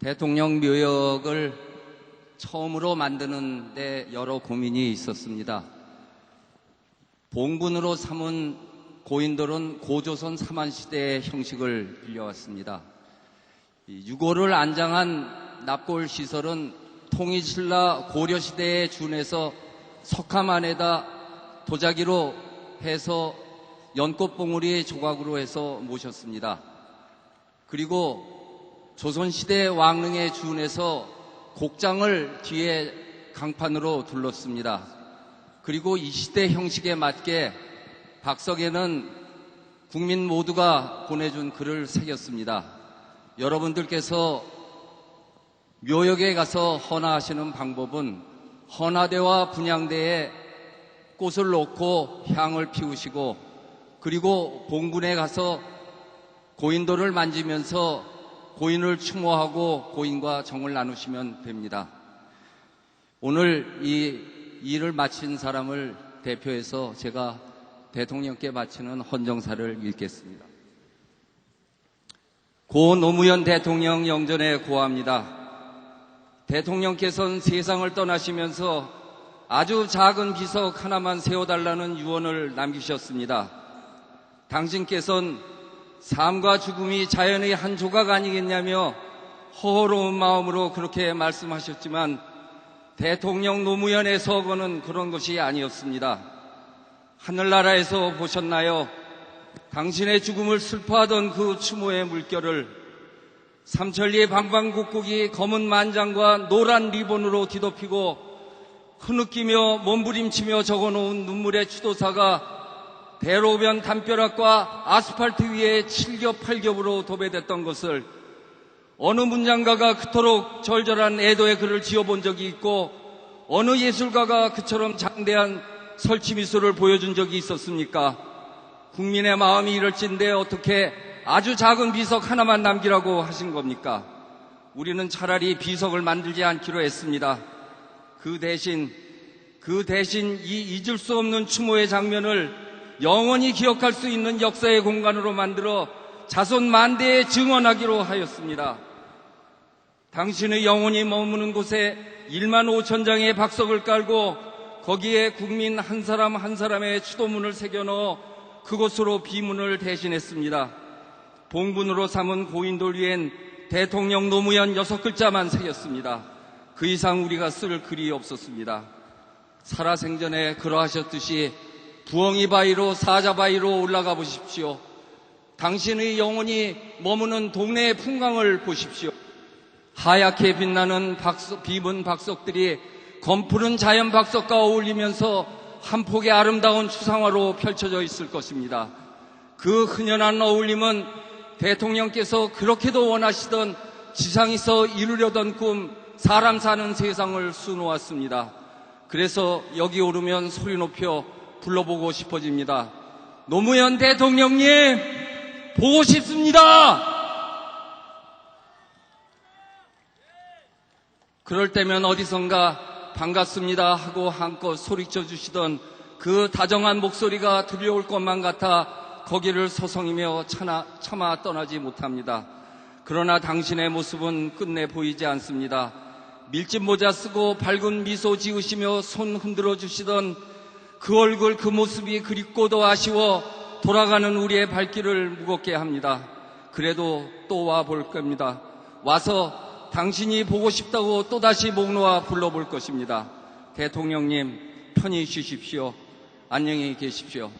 대통령 묘역을 처음으로 만드는 데 여러 고민이 있었습니다. 봉분으로 삼은 고인돌은 고조선 삼한시대의 형식을 빌려왔습니다. 이 유고를 안장한 납골 시설은 통일신라 고려시대에 준해서 석함 안에다 도자기로 해서 연꽃봉우리 조각으로 해서 모셨습니다. 그리고 조선시대 왕릉에 준해서 곡장을 뒤에 강판으로 둘렀습니다. 그리고 이 시대 형식에 맞게 박석에는 국민 모두가 보내준 글을 새겼습니다. 여러분들께서 묘역에 가서 헌화하시는 방법은 헌화대와 분향대에 꽃을 놓고 향을 피우시고 그리고 봉군에 가서 고인돌을 만지면서 고인을 추모하고 고인과 정을 나누시면 됩니다. 오늘 이 일을 마친 사람을 대표해서 제가 대통령께 바치는 헌정사를 읽겠습니다. 고 노무현 대통령 영전에 고합니다. 대통령께서는 세상을 떠나시면서 아주 작은 비석 하나만 세워달라는 유언을 남기셨습니다. 당신께서는 삶과 죽음이 자연의 한 조각 아니겠냐며 허허로운 마음으로 그렇게 말씀하셨지만 대통령 노무현의 서거는 그런 것이 아니었습니다. 하늘나라에서 보셨나요? 당신의 죽음을 슬퍼하던 그 추모의 물결을 삼천리의 방방곡곡이 검은 만장과 노란 리본으로 뒤덮이고 흐느끼며 몸부림치며 적어놓은 눈물의 추도사가 대로변 담벼락과 아스팔트 위에 칠겹 팔겹으로 도배됐던 것을 어느 문장가가 그토록 절절한 애도의 글을 지어본 적이 있고 어느 예술가가 그처럼 장대한 설치 미소를 보여준 적이 있었습니까? 국민의 마음이 이럴진데 어떻게 아주 작은 비석 하나만 남기라고 하신 겁니까? 우리는 차라리 비석을 만들지 않기로 했습니다. 그 대신 그 대신 이 잊을 수 없는 추모의 장면을 영원히 기억할 수 있는 역사의 공간으로 만들어 자손 만대에 증언하기로 하였습니다. 당신의 영혼이 머무는 곳에 1만 5천 장의 박석을 깔고 거기에 국민 한 사람 한 사람의 추도문을 새겨 넣어 그곳으로 비문을 대신했습니다. 봉분으로 삼은 고인돌 위엔 대통령 노무현 여섯 글자만 새겼습니다. 그 이상 우리가 쓸 글이 없었습니다. 살아생전에 그러하셨듯이 부엉이 바위로 사자 바위로 올라가 보십시오. 당신의 영혼이 머무는 동네의 풍광을 보십시오. 하얗게 빛나는 박석, 비문 박석들이 검푸른 자연 박석과 어울리면서 한 폭의 아름다운 추상화로 펼쳐져 있을 것입니다. 그 흔연한 어울림은 대통령께서 그렇게도 원하시던 지상에서 이루려던 꿈, 사람 사는 세상을 수놓았습니다. 그래서 여기 오르면 소리 높여 불러보고 싶어집니다. 노무현 대통령님, 보고 싶습니다! 그럴 때면 어디선가 반갑습니다 하고 한껏 소리쳐 주시던 그 다정한 목소리가 들려올 것만 같아 거기를 서성이며 차나, 차마 떠나지 못합니다. 그러나 당신의 모습은 끝내 보이지 않습니다. 밀짚 모자 쓰고 밝은 미소 지으시며 손 흔들어 주시던 그 얼굴 그 모습이 그립고도 아쉬워 돌아가는 우리의 발길을 무겁게 합니다. 그래도 또 와 볼 겁니다. 와서 당신이 보고 싶다고 또다시 목 놓아 불러볼 것입니다. 대통령님 편히 쉬십시오. 안녕히 계십시오.